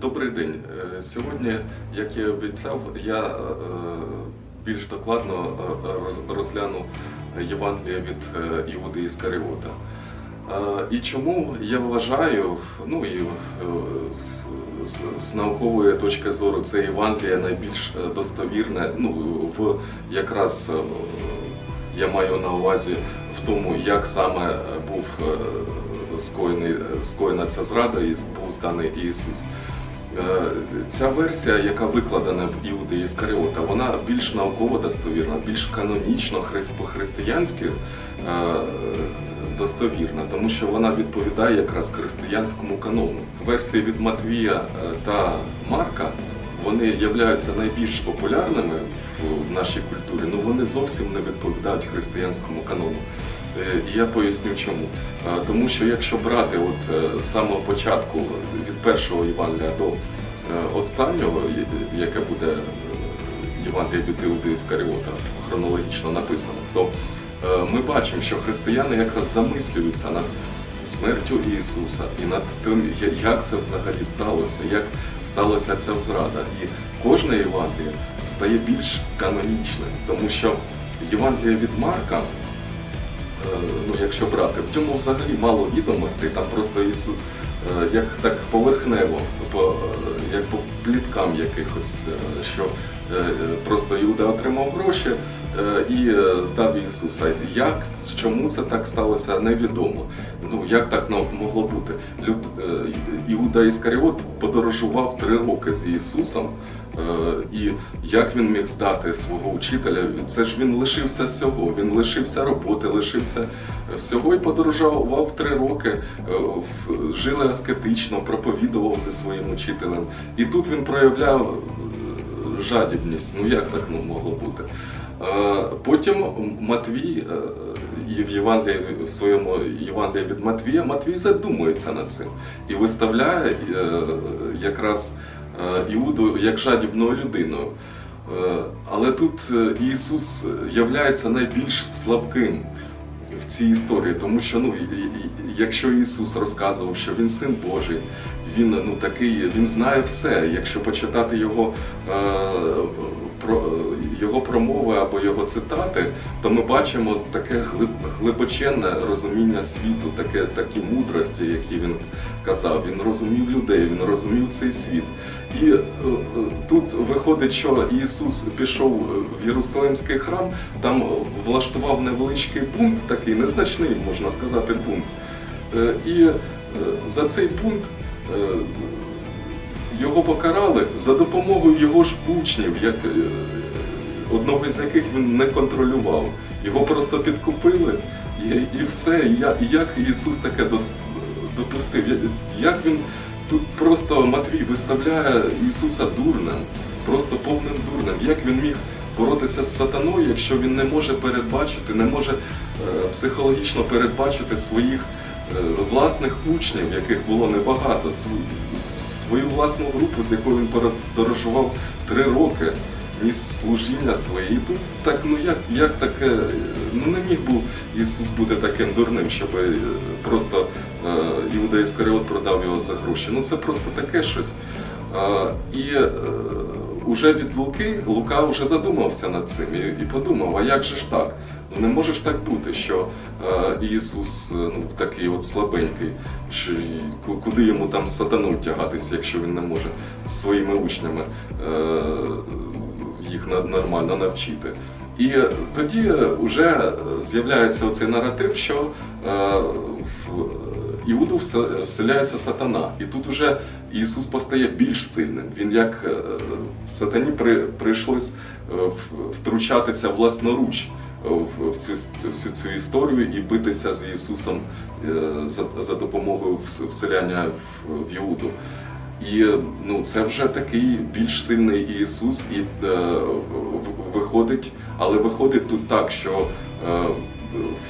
Добрий день. Е, Сьогодні, як я обіцяв, я е, більш докладно е, роз- розгляну Євангелія від Іуди Іскаріота. І чому я вважаю, ну і з- наукової точки зору, це Євангеліє найбільш достовірне, ну в якраз я маю на увазі в тому, як саме був скоєний, скоєна ця зрада і був зданий Ісус. Е, Ця версія, яка викладена в Іуди Іскаріота, вона більш науково достовірна, більш канонічно по-християнськи е, достовірна, тому що вона відповідає якраз християнському канону. Версії від Матвія е, та Марка вони являються найбільш популярними в- в нашій культурі, але вони зовсім не відповідають християнському канону. Е, І я поясню чому. Е, Тому що якщо брати от е, з самого початку від першого Євангелія до останнього, яке буде Євангелія від Іуди Іскаріота, хронологічно написано, то ми бачимо, що християни якраз замислюються над смертю Ісуса і над тим, як це взагалі сталося, як сталося ця зрада. І кожне Євангеліє стає більш канонічним, тому що Євангелія від Марка ну, якщо брати, в цьому взагалі мало відомостей, там просто ісу, е, як так поверхнево, по, е, як по пліткам якихось, е, що е, е, просто Іуда отримав гроші е, і е, здав Ісуса. Як, чому це так сталося, невідомо. Ну, як так могло бути? Люд, е, Іуда Іскаріот подорожував три роки з Ісусом, Е, І як він міг здати свого учителя? Це ж він лишився всього. Він лишився роботи, лишився всього і подорожував три роки, е, жили аскетично, проповідував зі своїм учителем. І тут він проявляв е, жадібність. Ну як так ну, могло бути? Потім Матвій е, і в Євангелії в своєму Євангелії від Матвія Матвій задумується над цим і виставляє е, якраз е, Іуду як жадібною людиною. Е, Але тут Ісус являється найбільш слабким в цій історії, тому що ну, якщо Ісус розказував, що Він син Божий, він ну такий, він знає все. Якщо почитати його, його промови або його цитати, то ми бачимо таке глиб, глибоченне розуміння світу, таке такі мудрості, які він казав. Він розумів людей, він розумів цей світ. І е, е, тут виходить, що Ісус пішов в Єрусалимський храм, там влаштував невеличкий пункт, такий незначний, можна сказати, пункт. Е, І за цей пункт його покарали за допомогою його ж учнів, як, е, одного з яких він не контролював. Його просто підкупили і, і все. І, як Ісус таке допустив? Як він тут просто Матвій виставляє Ісуса дурним, просто повним дурним. Як він міг боротися з сатаною, якщо він не може передбачити, не може е, психологічно передбачити своїх е, власних учнів, яких було небагато, св- с- свою власну групу, з якою він подорожував три роки, ніс служіння своє. І тут так, ну як, як таке, ну не міг був Ісус бути таким дурним, щоб е, просто е, Іуда Іскаріот продав його за гроші. Ну це просто таке щось. Е, І е, уже від Луки Лука вже задумався над цим і, і подумав, а як же ж так? Не може ж так бути, що е, Ісус е, ну, такий от слабенький, що куди йому там сатану тягатися, якщо він не може своїми учнями е, їх нормально навчити. І тоді вже з'являється оцей наратив, що е, в Іуду все- вселяється сатана. І тут уже Ісус постає більш сильним. Він як е, сатані при, прийшлось е, втручатися власноруч е, в, в цю, всю цю історію і битися з Ісусом е, за, за допомогою вселяння в, Іуду. І ну, це вже такий більш сильний Ісус, і е, виходить, але виходить тут так, що е,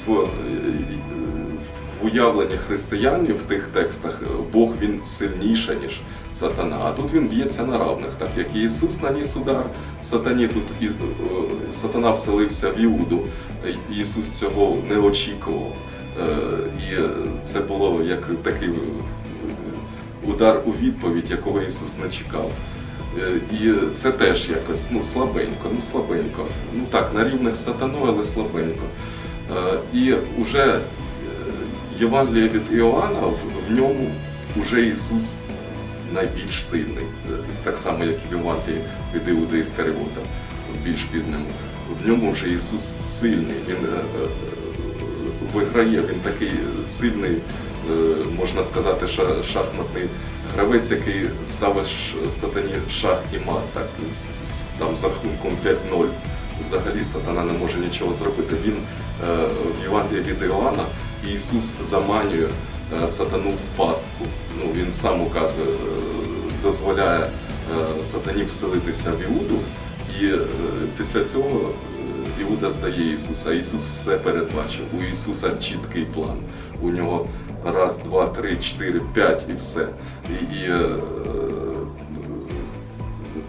в, в уявленні християнів в тих текстах е, Бог він сильніше, ніж сатана. А тут він б'ється на равних, так як і Ісус наніс удар сатані, тут і, е, сатана вселився в Іуду. Е, Ісус цього не очікував. Е, І це було як такий удар у відповідь, якого Ісус не чекав. Е, І це теж якось ну, слабенько, ну слабенько. Ну так, на рівних з сатаною, але слабенько. Е, І вже е, Євангеліє від Іоанна, в ньому вже Ісус найбільш сильний. Е, Так само, як і в Євангелії від Іуди в більш пізньому. В ньому вже Ісус сильний. Він е, е, виграє, він такий сильний, можна сказати, шахматний гравець, який ставить сатані шах і мат, так, з, там з рахунком 5-0. Взагалі сатана не може нічого зробити. Він в Євангелії від Іоанна Ісус заманює сатану в пастку. Ну, він сам указує, е, дозволяє е, сатані вселитися в Іуду, і е, після цього е, Іуда здає Ісуса. Ісус все передбачив. У Ісуса чіткий план. У нього раз, два, три, чотири, п'ять і все. І, і е,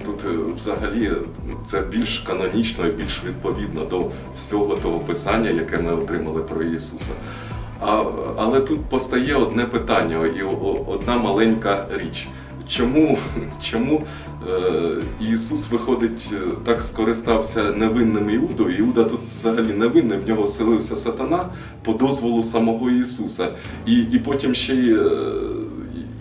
тут е, взагалі це більш канонічно і більш відповідно до всього того писання, яке ми отримали про Ісуса. А, але тут постає одне питання і одна маленька річ. Чому, чому е, Ісус виходить, е, так скористався невинним Іудою? Іуда тут взагалі невинний, в нього селився сатана по дозволу самого Ісуса. І, і потім ще й, е,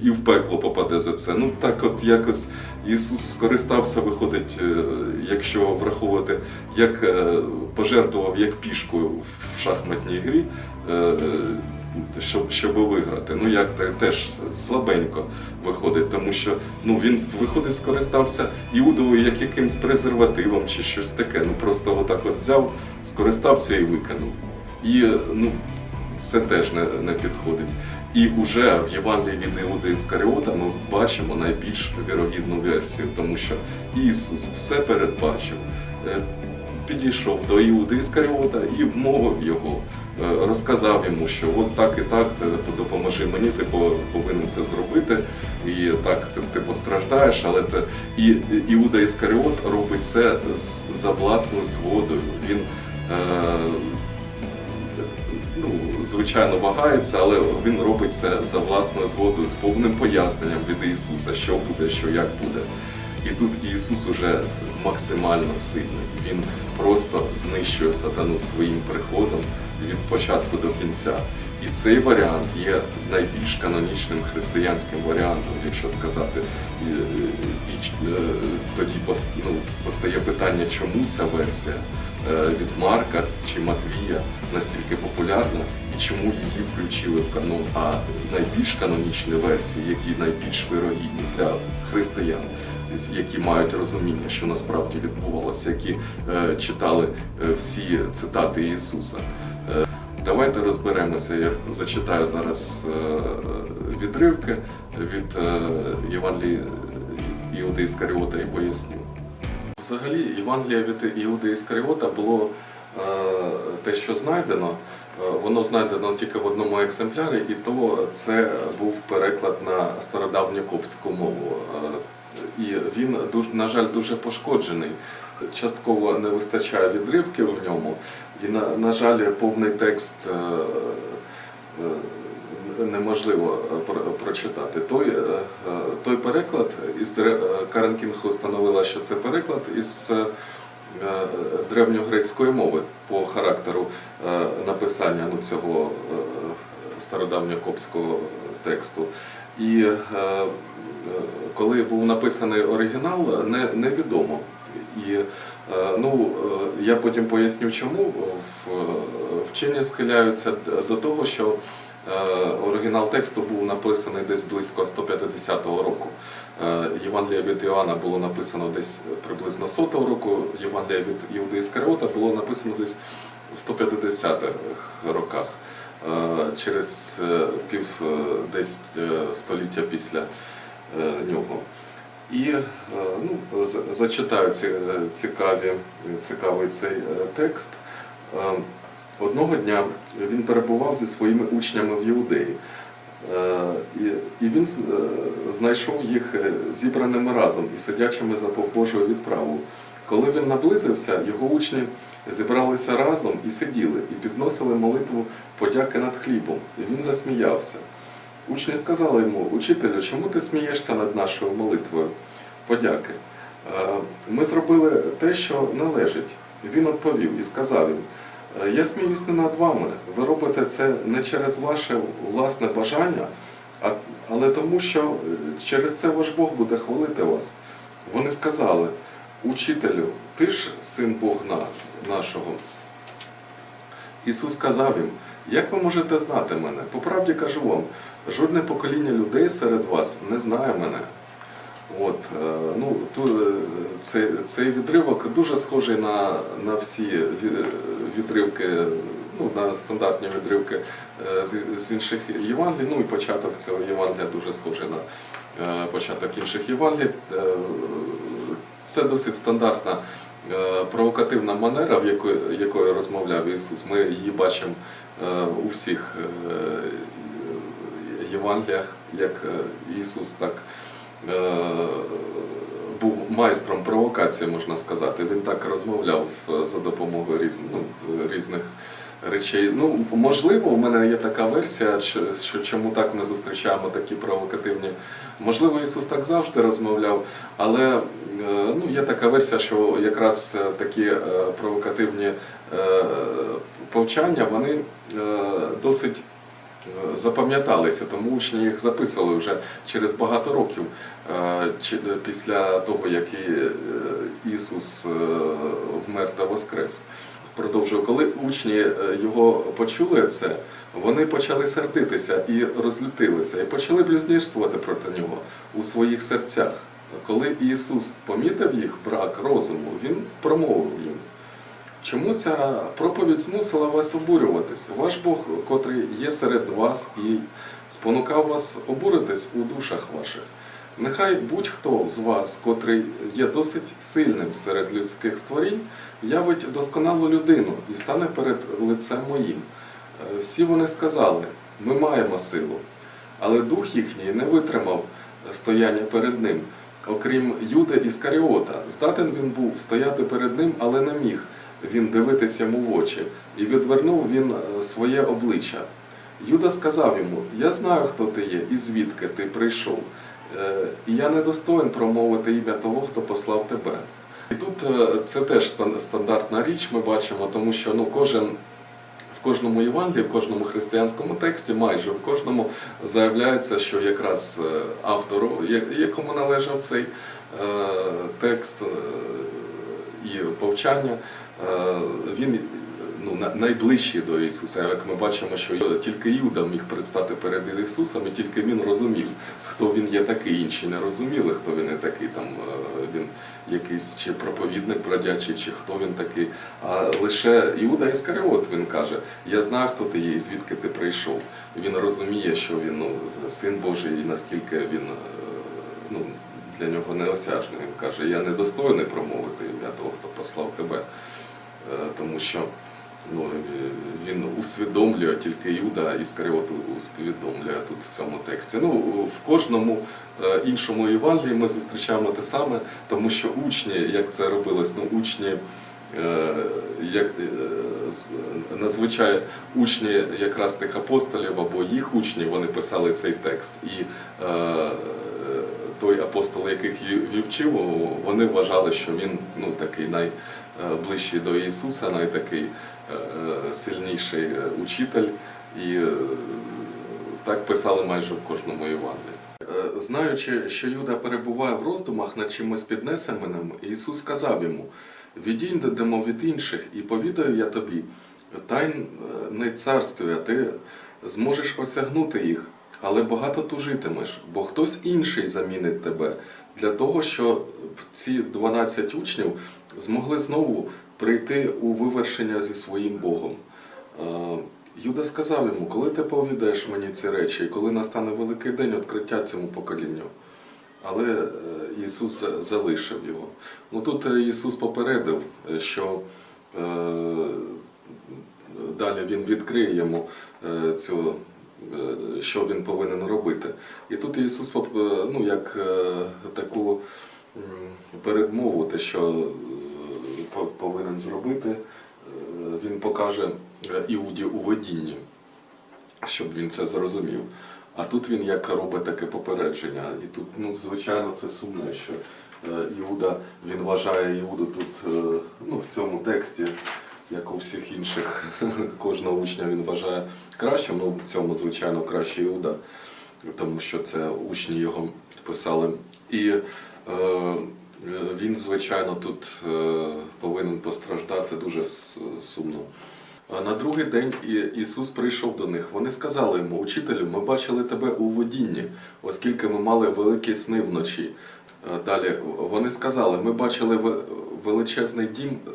і в пекло попаде за це. Ну так от якось Ісус скористався, виходить, якщо враховувати, як пожертвував як пішку в шахматній грі, щоб, щоб виграти. Ну як те- теж слабенько виходить, тому що ну він виходить, скористався Іудовою як якимсь презервативом чи щось таке. Ну просто отак от взяв, скористався і викинув. І е, ну це теж не, не підходить. І вже в Євангелії від Іуди Іскаріота ми бачимо найбільш вірогідну версію, тому що Ісус все передбачив. Підійшов до Іуди Іскаріота і вмовив його, е, розказав йому, що от так і так, допоможи мені, ти повинен це зробити, і так це ти постраждаєш, але ти і Іуда Іскаріот робить це за власною згодою. Він е, ну, звичайно, вагається, але він робить це за власною згодою, з повним поясненням від Ісуса, що буде, що як буде. І тут Ісус уже максимально сильний. Він просто знищує сатану своїм приходом від початку до кінця. І цей варіант є найбільш канонічним християнським варіантом, якщо сказати. І, е, тоді ну, постає питання, чому ця версія е, від Марка чи Матвія настільки популярна і чому її включили в канон, а найбільш канонічні версії, які найбільш вирогідні для християн, які мають розуміння, що насправді відбувалося, які е, читали е, всі цитати Ісуса. Е, Давайте розберемося. Я зачитаю зараз відривки від Євангелії Іуди Іскаріота і поясню. Взагалі, Євангелія від Іуди Іскаріота було те, що знайдено. Воно знайдено тільки в одному екземплярі, і то це був переклад на стародавню коптську мову. І він на жаль, дуже пошкоджений. Частково не вистачає відривків в ньому, і на, на жаль, повний текст е, е, неможливо прочитати. Той, е, той переклад із Карен Кінг установила, що це переклад із древньогрецької мови по характеру написання ну, цього стародавньокопського тексту. І е, е, коли був написаний оригінал, не, невідомо. І е, ну, я потім поясню, чому вчені схиляються до того, що оригінал тексту був написаний десь близько 150 року. Євангелія від Іоанна було написано десь приблизно 100-го року, Євангелія від Іуди Іскаріота було написано десь в 150-х роках, через е, пів е, десь е, століття після е, нього. І е, ну, зачитаю ці, е, цікаві, цікавий цей е, текст. Е, Одного дня він перебував зі своїми учнями в Іудеї. Е, І, він е, знайшов їх е, зібраними разом і сидячими за Божою відправою. Коли він наблизився, його учні зібралися разом і сиділи, і підносили молитву подяки над хлібом. І він засміявся. Учні сказали йому, учителю, чому ти смієшся над нашою молитвою? Подяки. Е, Ми зробили те, що належить. Він відповів і сказав їм: «Е, Я сміюсь не над вами. Ви робите це не через ваше власне бажання, але тому, що е, через це ваш Бог буде хвалити вас. Вони сказали: Учителю, ти ж син Бога нашого. Ісус сказав їм, як ви можете знати мене? По правді кажу вам, жодне покоління людей серед вас не знає мене. От, е, ну, е, цей, цей відривок дуже схожий на, на всі відривки, ну, на стандартні відривки е, з, з інших Євангелій. Ну і початок цього Євангелія дуже схожий на початок інших Євангелій. Це досить стандартна е, провокативна манера, в якої, якою розмовляв Ісус. Ми її бачимо е, у всіх е, Євангеліях, як Ісус так був майстром провокації, можна сказати. Він так розмовляв за допомогою різ, ну, різних речей. Ну, можливо, у мене є така версія, що, чому так ми зустрічаємо такі провокативні. Можливо, Ісус так завжди розмовляв, але е, ну, є така версія, що якраз е, такі е, провокативні повчання вони досить запам'яталися, тому учні їх записували вже через багато років після того, як Ісус вмер та воскрес. Продовжую, коли учні е, його почули це, вони почали сердитися і розлютилися, і почали блюзнірствувати проти нього у своїх серцях. Коли Ісус помітив їх брак розуму, Він промовив їм. Чому ця проповідь змусила вас обурюватись? Ваш Бог, котрий є серед вас і спонукав вас обуритись у душах ваших. Нехай будь-хто з вас, котрий є досить сильним серед людських створінь, явить досконалу людину і стане перед лицем моїм. Е, Всі вони сказали: ми маємо силу, але дух їхній не витримав стояння перед ним. Окрім Юди Іскаріота, здатен він був стояти перед ним, але не міг він дивитися йому в очі, і відвернув він е, своє обличчя. Юда сказав йому: Я знаю, хто ти є, і звідки ти прийшов. Е, І я недостоин промовити ім'я того, хто послав тебе. І тут е, це теж стандартна річ, ми бачимо, тому що ну, кожен в кожному Євангелії, в кожному християнському тексті, майже в кожному заявляється, що якраз е, автору, якому належав цей текст і повчання, він ну, на- найближчий до Ісуса. Як ми бачимо, що тільки Юда міг предстати перед Ісусом, і тільки він розумів, хто він є такий. Інші не розуміли, хто він є такий. Там е, він якийсь чи проповідник бродячий, чи хто він такий. А лише Іуда Іскаріот він каже: Я знаю, хто ти є, і звідки ти прийшов. Він розуміє, що він ну, син Божий, і наскільки він е, ну, для нього неосяжний. Він каже: Я недостойний промовити ім'я того, хто послав тебе. Е, Тому що ну, е, він усвідомлює тільки Юда Іскаріот усвідомлює тут в цьому тексті. Ну, в кожному е, іншому Євангелії ми зустрічаємо те саме, тому що учні, як це робилось, ну, учні. е, Як надзвичай учні якраз тих апостолів або їх учні, вони писали цей текст. І е, той апостол, яких ї- вів вчив, вони вважали, що він ну, такий найближчий до Ісуса, найтакий е, сильніший е, учитель. І е, так писали майже в кожному Євангелії. Е, Знаючи, що Юда перебуває в роздумах над чимось піднесеним, Ісус сказав йому: Відійдемо від інших, і повідаю я тобі, тайне царстві, а ти зможеш осягнути їх, але багато тужитимеш, бо хтось інший замінить тебе для того, щоб ці 12 учнів змогли знову прийти у вивершення зі своїм Богом. Юда сказав йому, коли ти повідаєш мені ці речі, і коли настане великий день відкриття цьому поколінню. Але е, Ісус залишив його. Ну тут е, Ісус попередив, е, що е, далі Він відкриє йому цю, що він повинен робити. І тут Ісус е, ну, як е, таку передмову, те, що е, повинен зробити, е, він покаже е, Іуді у видінні, щоб він це зрозумів. А тут він як робить таке попередження. І тут, ну, звичайно, це сумно, що е, Іуда, він вважає Іуду тут, е, ну, в цьому тексті, як у всіх інших, кожного учня він вважає кращим, ну, в цьому, звичайно, краще Іуда, тому що це учні його писали. І е, він, звичайно, тут е, повинен постраждати дуже сумно. На другий день Ісус прийшов до них. Вони сказали йому, учителю, ми бачили тебе у водінні, оскільки ми мали великі сни вночі. Е, Далі вони сказали, ми бачили величезний дім е,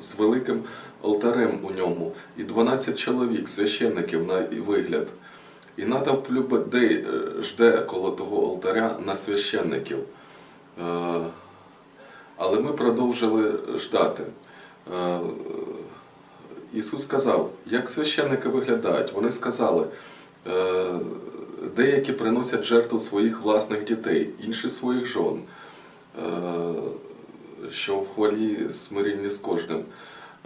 з великим алтарем у ньому, і 12 чоловік, священників на вигляд. І натовп людей е, жде коло того алтаря на священників. Е, Але ми продовжили ждати. Е, Ісус сказав, як священники виглядають. Вони сказали, деякі приносять жертву своїх власних дітей, інші своїх жон, що в хвалі смирінні з кожним.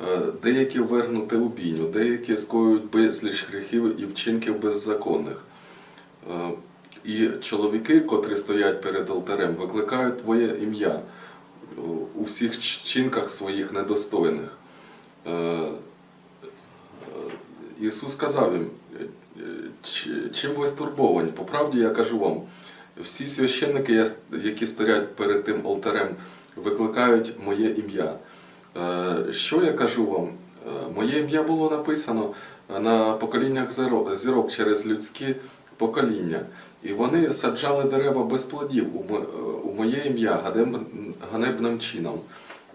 Е, Деякі вергнути у бійню, деякі скоюють безліч гріхів і вчинків беззаконних. Е, І чоловіки, котрі стоять перед алтарем, викликають Твоє ім'я у всіх чинках своїх недостойних. Е, е, Ісус сказав їм, «Е, чим ви стурбовані? По правді я кажу вам, всі священники, які стоять перед тим алтарем, викликають моє ім'я. Е, Що я кажу вам? Е, Моє ім'я було написано на поколіннях зірок через людські покоління. І вони саджали дерева без плодів е, у моє ім'я ганебним чином.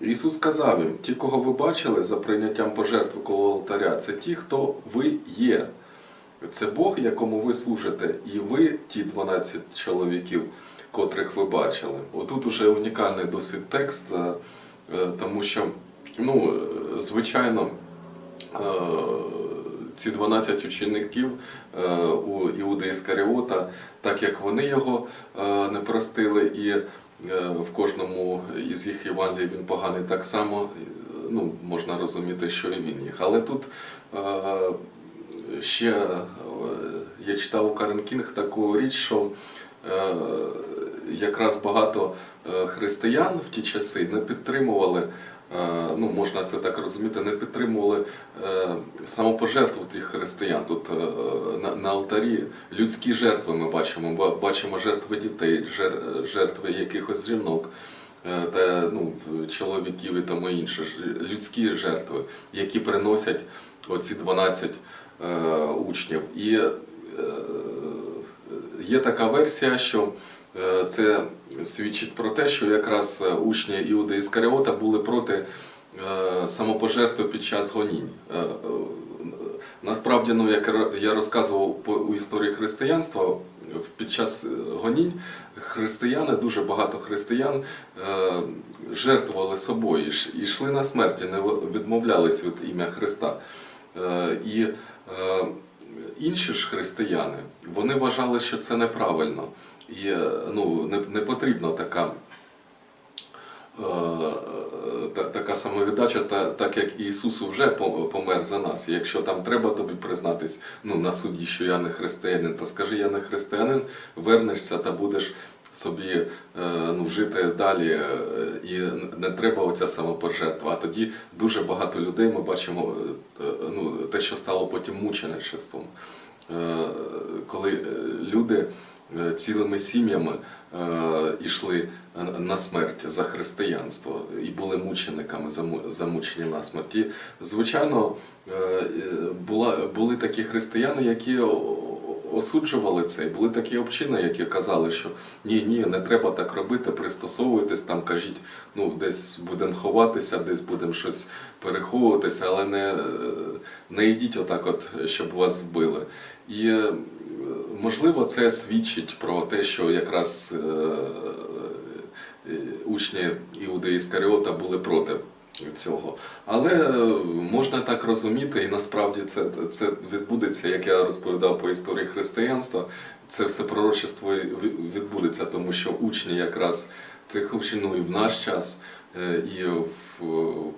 Ісус сказав їм: ті, кого ви бачили за прийняттям пожертви коло алтаря, це ті, хто ви є. Це Бог, якому ви служите, і ви, ті 12 чоловіків, котрих ви бачили. Отут уже унікальний досить текст, е, тому що, ну, е, звичайно, е, ці 12 учеників у Іуди Іскаріота, так як вони його не простили, і в кожному із їх Євангелій він поганий так само, ну, можна розуміти, що і він їх. Але тут ще я читав у Карен Кінг таку річ, що якраз багато е, християн в ті часи не підтримували, е, ну можна це так розуміти, не підтримували е, самопожертву тих християн. Тут на, на алтарі людські жертви ми бачимо, Ба- бачимо жертви дітей, жертви якихось жінок. Та ну, чоловіків і тому інше, людські жертви, які приносять оці 12 е, учнів. І є така версія, що це свідчить про те, що якраз е, учні Іуди Іскаріота були проти е, самопожертви під час гонінь. Е, е, Насправді, ну як я розказував у історії християнства, під час е, гонінь християни, дуже багато християн е, жертвували собою і йшли на смерть, не відмовлялись від ім'я Христа. Е, І е, інші ж християни вони вважали, що це неправильно. Е, ну, не, не потрібна така, е, та, така самовіддача, та, так як Ісусу вже помер за нас. І якщо там треба тобі признатись ну, на суді, що я не християнин, то скажи, я не християнин, вернешся та будеш собі е, ну, жити далі, е, і не треба оця самопожертва. А тоді дуже багато людей ми бачимо е, е, ну, те, що стало потім мученичеством. Е, Коли е, люди е, цілими сім'ями е, йшли на смерть за християнство і були мучениками заму- замучені на смерті. Звичайно, е, е, були такі християни, які осуджували це. І Були такі общини, які казали, що ні, ні, не треба так робити, пристосовуйтесь там, кажіть, ну десь будемо ховатися, десь будемо щось переховуватися, але не, не йдіть отак, от, щоб вас вбили. І е, можливо, це свідчить про те, що якраз е, е, учні Іуди Іскаріота були проти цього. Але е, можна так розуміти, і насправді це, це відбудеться, як я розповідав по історії християнства. Це все пророчество відбудеться, тому що учні якраз цих учнів і в наш час, е, і в,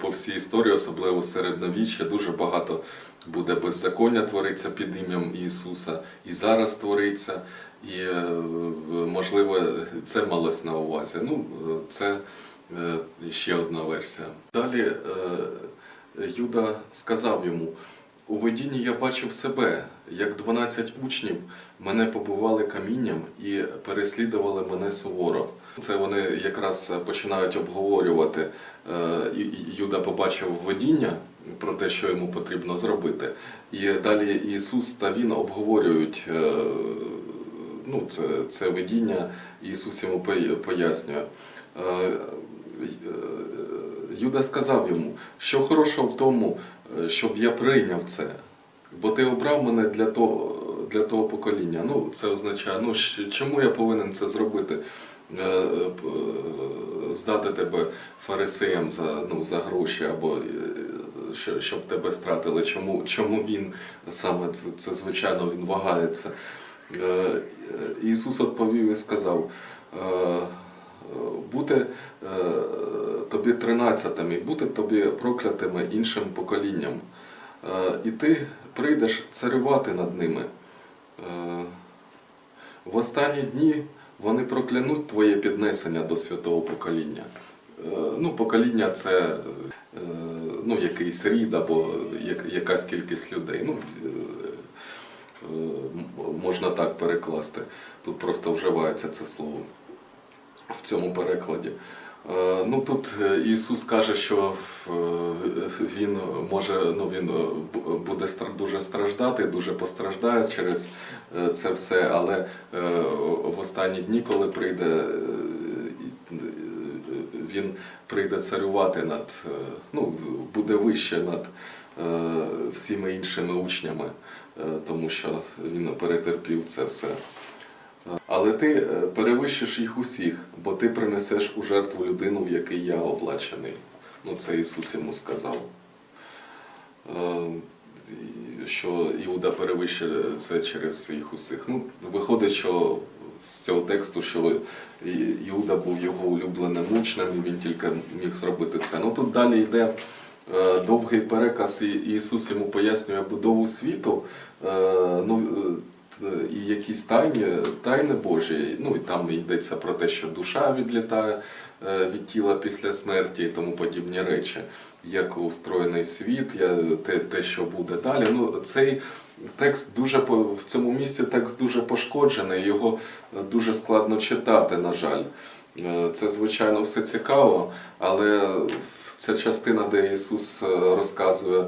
по всій історії, особливо середньовіччя, дуже багато буде беззаконня твориться під ім'ям Ісуса, і зараз твориться. І е, можливо, це малось на увазі. Ну, це ще одна версія. Далі е, Юда сказав йому: у видінні я бачив себе, як 12 учнів мене побували камінням і переслідували мене суворо. Це вони якраз починають обговорювати. Е, Юда побачив видіння про те, що йому потрібно зробити. І далі Ісус та Він обговорюють. е, Ну, це, це видіння, Ісус йому пояснює. Е, е, Юда сказав йому, що хорошого в тому, е, щоб я прийняв це, бо ти обрав мене для того, для того покоління. Ну, це означає, ну чому я повинен це зробити? Здати тебе фарисеям за, ну, за гроші або щоб тебе стратили. Чому, чому він саме це, це звичайно він вагається? Ісус відповів і сказав. Е, бути е, тобі тринадцятим і бути тобі проклятими іншим поколінням. Е, І ти прийдеш царювати над ними. В останні дні вони проклянуть твоє піднесення до святого покоління. Ну, покоління це ну, якийсь рід або якась кількість людей. Ну, можна так перекласти. Тут просто вживається це слово в цьому перекладі. Е, Ну тут е, Ісус каже, що е, він може, ну він буде дуже страждати, дуже постраждає через це все, але в останні дні, коли прийде, він прийде царювати над, ну буде вище над всіма іншими учнями, тому що він перетерпів це все. Але ти е, перевищиш їх усіх, бо ти принесеш у жертву людину, в якій я облачений. Ну, це Ісус йому сказав. Е, Що Іуда перевищить це через їх усіх. Ну, виходить, що з цього тексту, що Іуда був його улюбленим учнем, і він тільки міг зробити це. Ну тут далі йде е, довгий переказ, і Ісус йому пояснює будову світу. Ну, і якісь тайні, тайни Божі. Ну і там йдеться про те, що душа відлітає е, від тіла після смерті і тому подібні речі, як устроєний світ, те, те, що буде далі. Ну, цей текст дуже в цьому місці текст дуже пошкоджений, його дуже складно читати, на жаль. Е, Це, звичайно, все цікаво, але ця частина, де Ісус е, розказує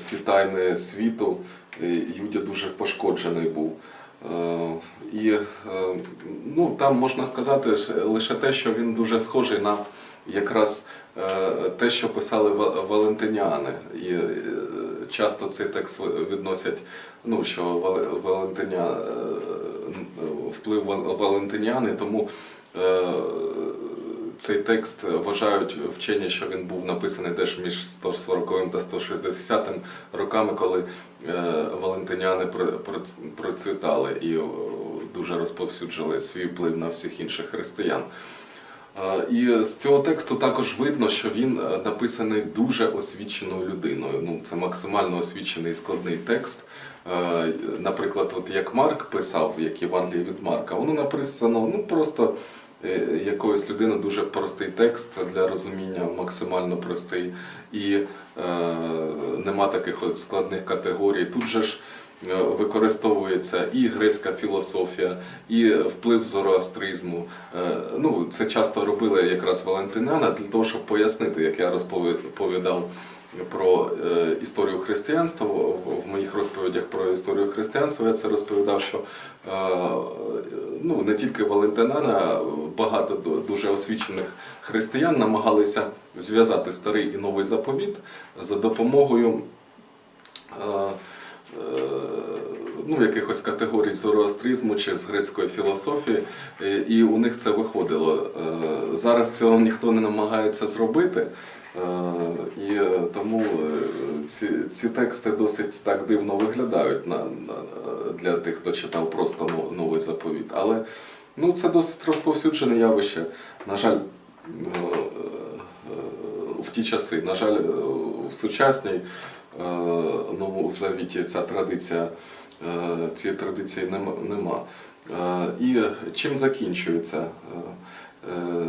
всі тайни світу, Юдя дуже пошкоджений був. Е, І е, ну, там можна сказати лише те, що він дуже схожий на якраз е, те, що писали ва- валентиняни. І е, часто цей текст відносять, ну, що Вал- Валентиня, е, вплив Вал- валентиняни, тому е, цей текст вважають вчені, що він був написаний теж між 140 та 160 роками, коли е, валентиняни процвітали і е, дуже розповсюджили свій вплив на всіх інших християн. Е, І з цього тексту також видно, що він написаний дуже освіченою людиною. Ну, це максимально освічений і складний текст. Наприклад, от як Марк писав, як Євангеліє від Марка, воно написано ну просто якоїсь людини дуже простий текст для розуміння, максимально простий, і е, нема таких от складних категорій. Тут же ж е, використовується і грецька філософія, і вплив зороастризму. Е, Ну, це часто робили якраз Валентинана для того, щоб пояснити, як я розповідав про е, історію християнства в, моїх розповідях про історію християнства. Я це розповідав, що е, ну не тільки Валентинана, багато дуже освічених християн намагалися зв'язати старий і новий заповіт за допомогою. Ну, якихось категорій зороастризму чи з грецької філософії, е, і у них це виходило. Е, Зараз цього ніхто не намагається зробити, е, і тому ці, ці тексти досить так дивно виглядають на, для тих, хто читав просто ну- новий заповіт. Але ну, це досить розповсюджене явище. На жаль, в ті часи. На жаль, в сучасній новому завіті ця традиція, цієї традиції нема. Е, І чим закінчується е, е,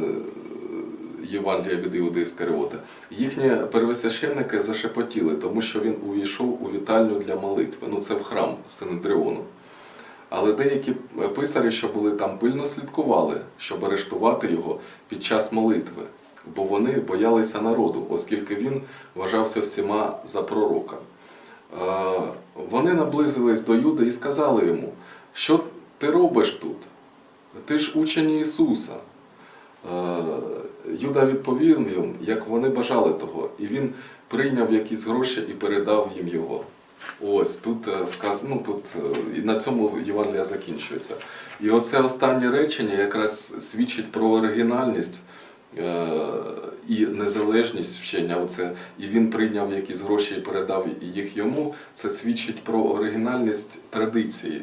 Євангелія від Іуди Іскаріота? Їхні первосвященники зашепотіли, тому що він увійшов у вітальню для молитви. Ну це в храм Синедріону. Але деякі писарі, що були там, пильно слідкували, щоб арештувати його під час молитви, бо вони боялися народу, оскільки він вважався всіма за пророка. Вони наблизились до Юди і сказали йому, що ти робиш тут? Ти ж учень Ісуса. Юда відповів їм, як вони бажали того, і він прийняв якісь гроші і передав їм його. Ось тут е, ну тут е, і на цьому Євангелія закінчується. І оце останнє речення якраз свідчить про оригінальність і незалежність вчення. Оце, і він прийняв якісь гроші і передав їх йому. Це свідчить про оригінальність традиції.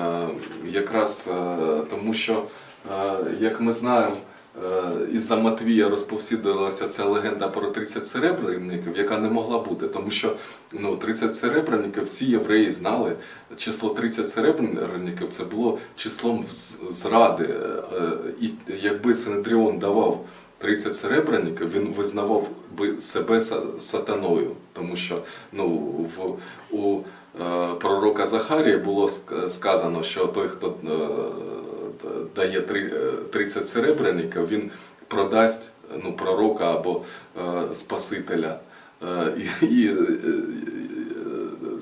Е, якраз е, тому, що, е, як ми знаємо, Е, із-за Матвія розповсюдилася ця легенда про 30 серебряників, яка не могла бути, тому що ну, 30 серебряників всі євреї знали. Число 30 серебряників це було числом зради. Е, І якби Синедріон давав 30 серебряників, він визнавав би себе сатаною, тому що ну, в, у е, пророка Захарія було сказано, що той, хто е, дає е, 30 серебряників, він продасть ну, пророка або е, Спасителя. Е, І, і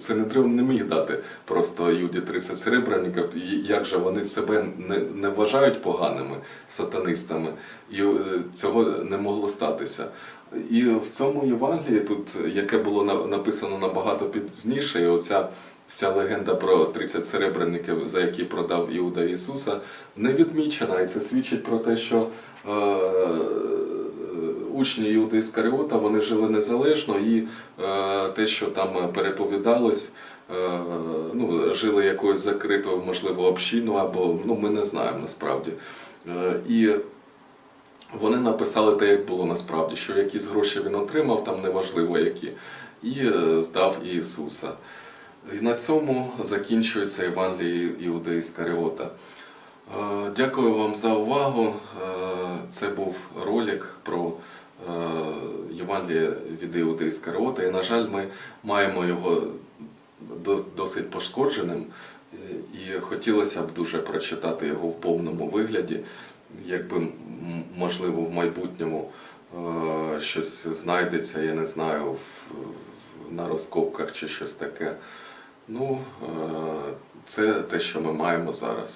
е, е, Синедріон не міг дати просто Юді 30 серебряників. Як же вони себе не, не вважають поганими сатанистами, і е, цього не могло статися. І в цьому Євангелії, тут, яке було написано набагато пізніше, і оця вся легенда про 30 серебряників, за які продав Іуда Ісуса, не відмічена. І це свідчить про те, що е, учні Іуди Іскаріота вони жили незалежно, і е, те, що там переповідалось, е, ну, жили якоюсь закритою, можливо, общиною, або ну, ми не знаємо насправді. Е, і вони написали те, як було насправді, що якісь гроші він отримав, там неважливо які, і е, здав Ісуса. І на цьому закінчується Євангеліє Іуди Іскаріота. Е, Дякую вам за увагу. Е, Це був ролик про е, Євангеліє від Іуди Іскаріота. І, на жаль, ми маємо його досить пошкодженим. Е, І хотілося б дуже прочитати його в повному вигляді, якби можливо в майбутньому е, щось знайдеться, я не знаю, на розкопках чи щось таке. Ну, це те, що ми маємо зараз.